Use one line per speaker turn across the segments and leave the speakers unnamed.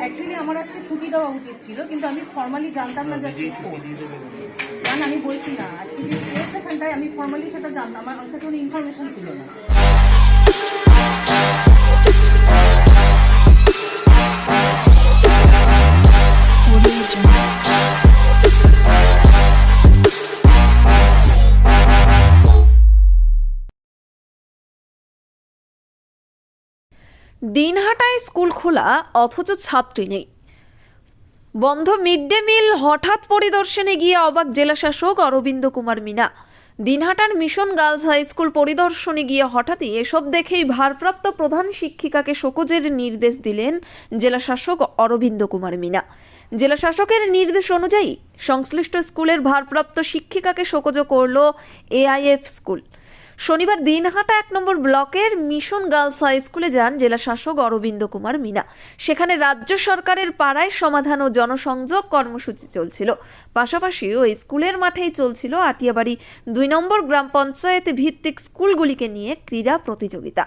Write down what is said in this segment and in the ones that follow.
Actually আমার আজকে ছুটি দেওয়া উচিত ছিল কিন্তু আমি ফর্মালি জানতাম না যে আজকে স্পোর্টস আমি বলছি না। আজকে যে স্পোর্টস এখানটায় আমি ফর্মালি সেটা জানতাম আমার আমার কাছে কোনো ইনফরমেশন ছিল না।
দিনহাটায় স্কুল খোলা, অথচ ছাত্রী নেই। বন্ধ মিড ডে মিল হঠাৎ পরিদর্শনে গিয়ে অবাক জেলাশাসক অরবিন্দ কুমার মিনা। দিনহাটার মিশন গার্লস হাই স্কুল পরিদর্শনে গিয়ে হঠাৎই এসব দেখেই ভারপ্রাপ্ত প্রধান শিক্ষিকাকে শোকজের নির্দেশ দিলেন জেলাশাসক অরবিন্দ কুমার মিনা। জেলাশাসকের নির্দেশ অনুযায়ী সংশ্লিষ্ট স্কুলের ভারপ্রাপ্ত শিক্ষিকাকে শোকজ করল এআইএফ স্কুল। শনিবার দিনহাটা এক নম্বর ব্লকের মিশন গার্লস হাই স্কুলে যান জেলা শাসক অরবিন্দ কুমার মিনা। সেখানে রাজ্য সরকারের পাড়ায় সমাধান ও জনসংযোগ কর্মসূচি চলছিল। পাশাপাশি ওই স্কুলের মাঠেই চলছিল আটিয়াবাড়ি দুই নম্বর গ্রাম পঞ্চায়েত ভিত্তিক স্কুলগুলিকে নিয়ে ক্রীড়া প্রতিযোগিতা।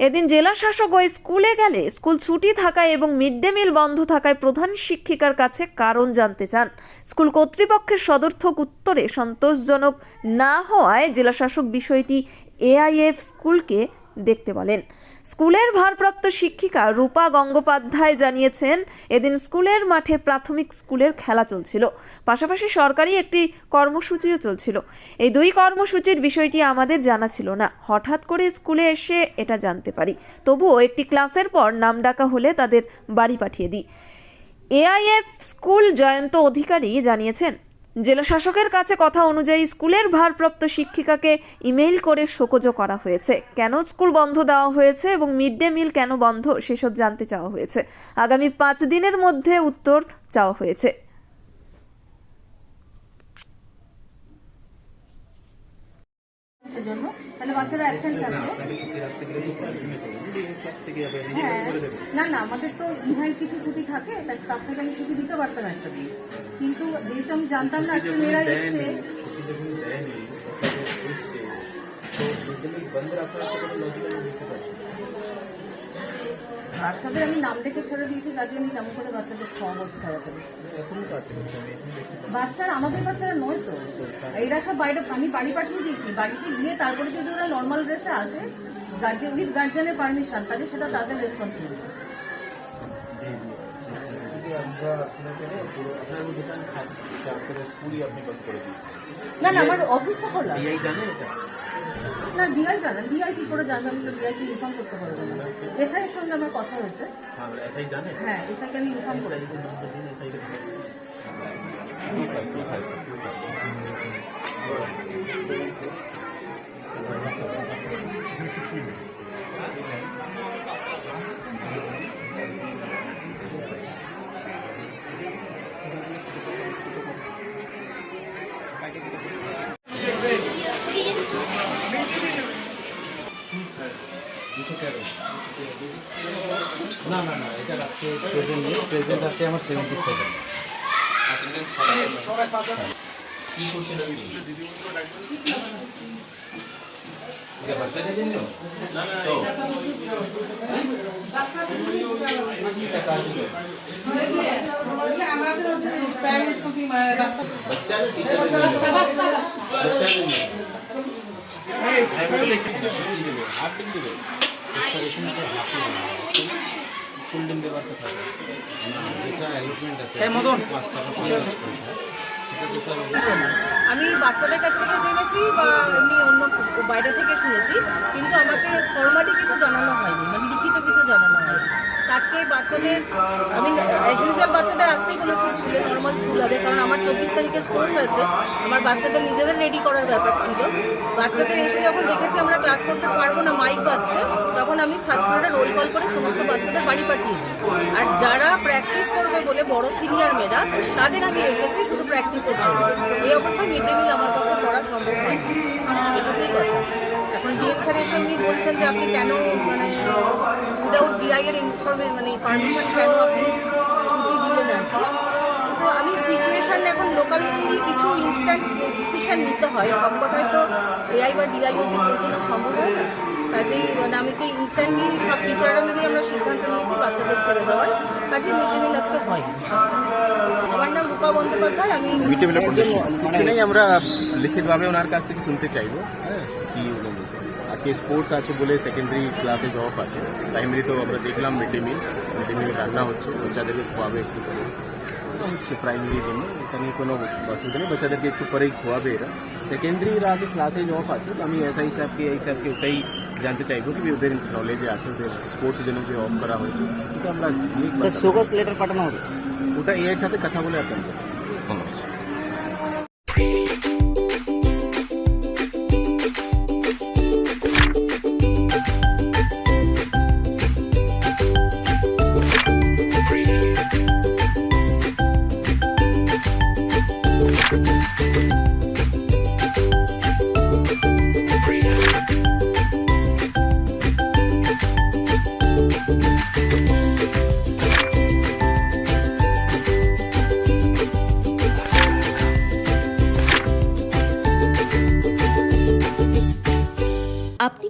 এদিন জেলা শাসক ওই স্কুলে গেলে স্কুল ছুটি থাকায় এবং মিড ডে মিল বন্ধ থাকায় প্রধান শিক্ষিকার কাছে কারণ জানতে চান। স্কুল কর্তৃপক্ষের সদর্থক উত্তরে সন্তোষজনক না হওয়ায় জেলা শাসক বিষয়টি এআইএফ স্কুলকে দেখতে বলেন। স্কুলের ভারপ্রাপ্ত শিক্ষিকা রূপা গঙ্গোপাধ্যায় জানিয়েছেন, এদিন স্কুলের মাঠে প্রাথমিক স্কুলের খেলা চলছিল। পাশাপাশি সরকারি একটি কর্মসূচিও চলছিল। এই দুই কর্মসূচির বিষয়টি আমাদের জানা ছিল না। হঠাৎ করে স্কুলে এসে এটা জানতে পারি। তবুও একটি ক্লাসের পর নাম ডাকা হলে তাদের বাড়ি পাঠিয়ে দিই। এআইএফ স্কুল জয়ন্ত অধিকারী জানিয়েছেন জেলা শাসকের কাছে কথা অনুযায়ী স্কুলের ভারপ্রাপ্ত শিক্ষিকাকে ইমেইল করে শোকজ করা হয়েছে। কেন স্কুল বন্ধ দেওয়া হয়েছে এবং মিড ডে মিল কেন বন্ধ সেসব জানতে চাওয়া হয়েছে। আগামী পাঁচ দিনের মধ্যে উত্তর চাওয়া হয়েছে।
জন্য। তাহলে বাচ্চারা অ্যাবসেন্ট থাকবে। হ্যাঁ। না না আমাদের তো ইহার কিছু ছুটি থাকে তাই তার থেকে আমি ছুটি দিতে পারতাম একটা কিন্তু যেহেতু আমি জানতাম না আজকে মেয়েরা এসছে। বাচ্চাদের, আমি নাম ডেকে ছেড়ে দিয়েছি যাতে আমি কেমন করে বাচ্চাদের খাওয়াবো খাওয়াতে বাচ্চারা, আমাদের বাচ্চারা নয় তো। এরা সব বাইরে, আমি বাড়ি পাঠিয়ে দিয়েছি। বাড়িতে গিয়ে তারপরে যদি ওরা নর্মাল ড্রেসে আসে গার্জেন উইথ গার্জেনের পারমিশন তাহলে সেটা তাদের রেসপন্সিবিলিটি
আমরা আপনাকে পুরো আপনার দোকান থাকছে স্কুলই আপনি বন্ধ করে দিয়েছেন
না না আমার অফিস তো খোলা।
ডিআই জানে এটা?
না ডিআই জানেন ডিআই কি করে জানবে? আমি তো ডিআই কে ইনফর্ম করতে পারব না। এসআই এর সঙ্গে আমার কথা হয়েছে।
হ্যাঁ এসআই জানে?
হ্যাঁ এসআই কে আমি ইনফর্ম
এসআই
করেছি।
নম্বর দিন এসআই কে
না না না এটা আজকে প্রেজেন্ট নেই। প্রেজেন্ট আছে আমার সেভেন্টি সেভেন হয়।
আমি বাচ্চাদের কাছ থেকে জেনেছি বা এমনি অন্য বাচ্চাদের আমি অ্যাজ ইউজুয়াল বাচ্চাদের আসতেই বলেছি স্কুলে নর্মাল স্কুল হবে, কারণ আমার চব্বিশ তারিখে স্পোর্টস আছে। আমার বাচ্চাদের নিজেদের রেডি করার ব্যাপার ছিল। বাচ্চাদের এসে যখন দেখেছি আমরা ক্লাস করতে পারব না মাইক বাজছে, তখন আমি ফার্স্ট পিরিয়ডে রোল কল করে সমস্ত বাচ্চাদের বাড়ি পাঠিয়ে দিই। আর যারা প্র্যাকটিস করবে বলে বড় সিনিয়র মেয়েরা, তাদের আমি রেখেছি শুধু প্র্যাকটিসের জন্য। এই অবস্থায় মিড ডে মিল আমার পক্ষে করা সম্ভব হয় এটুকুই কথা। এখন ডিএম বলছেন যে আপনি কেন মানে উইদাউট ইনফরমে মানে পারমিশন কেন আপনি ছুটি দিলেন আর কি? তো আমি সিচুয়েশন এখন লোকালি কিছু ইনস্ট্যান্ট ডিসিশন নিতে হয়। সব তো এআই বা ডিআই অব্দি পৌঁছানো সম্ভব হয় না। কাজেই মানে আমি কি ইনস্ট্যান্টলি সব টিচাররা মিলে আমরা সিদ্ধান্ত নিয়েছি বাচ্চাদের ছেড়ে দেওয়ার। কাজে মিড ডে মিল আজকে হয়। আমার নাম রূপা বন্দ্যোপাধ্যায় আমি
মিড ডে মিলের আমরা লিখিতভাবে ওনার কাছ থেকে শুনতে চাইব হ্যাঁ কি। আজকে স্পোর্টস আছে বলে সেকেন্ডারি ক্লাসে অফ আছে প্রাইমারি তো আমরা দেখলাম mid day meal mid day meal রান্না হচ্ছে বাচ্চাদেরকে খোয়াবে একটু করে হচ্ছে প্রাইমারির জন্য এখানে কোনো অসুবিধা নেই বাচ্চাদেরকে একটু পরেই খোয়াবে এরা সেকেন্ডারি আজকে ক্লাসে অফ আছে তো আমি এসআই সাহেবকে এই সাহেবকে ওটাই জানতে চাইব কি ওদের নলেজে আছে ওদের স্পোর্টস জন্য যে অফ করা হয়েছে কিন্তু আমরা গিয়ে
স্যার সোকস লেটার পাঠানো হবে
ওটা এর সাথে কথা বলে আপনাদের ধন্যবাদ